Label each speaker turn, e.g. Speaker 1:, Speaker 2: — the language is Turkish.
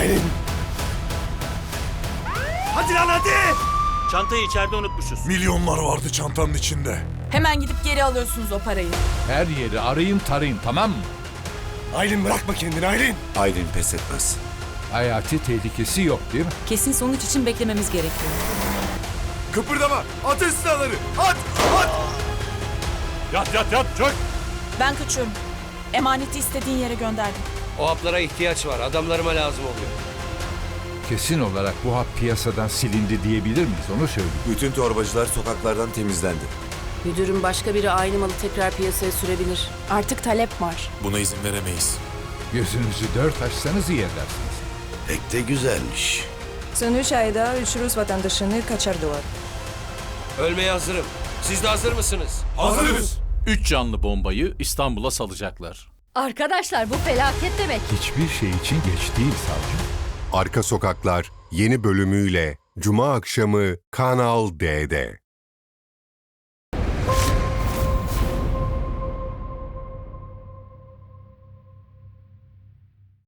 Speaker 1: Aylin. Hadi lan hadi.
Speaker 2: Çantayı içeride unutmuşuz.
Speaker 1: Milyonlar vardı çantanın içinde.
Speaker 3: Hemen gidip geri alıyorsunuz o parayı.
Speaker 4: Her yeri arayın tarayın tamam mı?
Speaker 1: Aylin bırakma kendini Aylin.
Speaker 5: Aylin pes etmez.
Speaker 4: Hayati tehlikesi yok değil mi?
Speaker 6: Kesin sonuç için beklememiz gerekiyor.
Speaker 1: Kıpırdama. Atın silahları. At. At.
Speaker 2: Yat yat yat çök.
Speaker 3: Ben kaçıyorum. Emaneti istediğin yere gönderdim.
Speaker 7: O haplara ihtiyaç var. Adamlarıma lazım oluyor.
Speaker 4: Kesin olarak bu hap piyasadan silindi diyebilir miyiz onu söyleyeyim.
Speaker 5: Bütün torbacılar sokaklardan temizlendi.
Speaker 6: Müdürüm başka biri aynı malı tekrar piyasaya sürebilir.
Speaker 3: Artık talep var.
Speaker 1: Buna izin veremeyiz.
Speaker 4: Gözünüzü dört açsanız iyi edersiniz.
Speaker 1: Pek de güzelmiş.
Speaker 8: Son üç ayda üç Rus vatandaşını kaçırdılar.
Speaker 7: Ölmeye hazırım. Siz de hazır mısınız?
Speaker 1: Hazırız.
Speaker 2: Üç canlı bombayı İstanbul'a salacaklar.
Speaker 9: Arkadaşlar bu felaket demek.
Speaker 4: Hiçbir şey için geç değil savcı.
Speaker 10: Arka Sokaklar yeni bölümüyle Cuma akşamı Kanal D'de.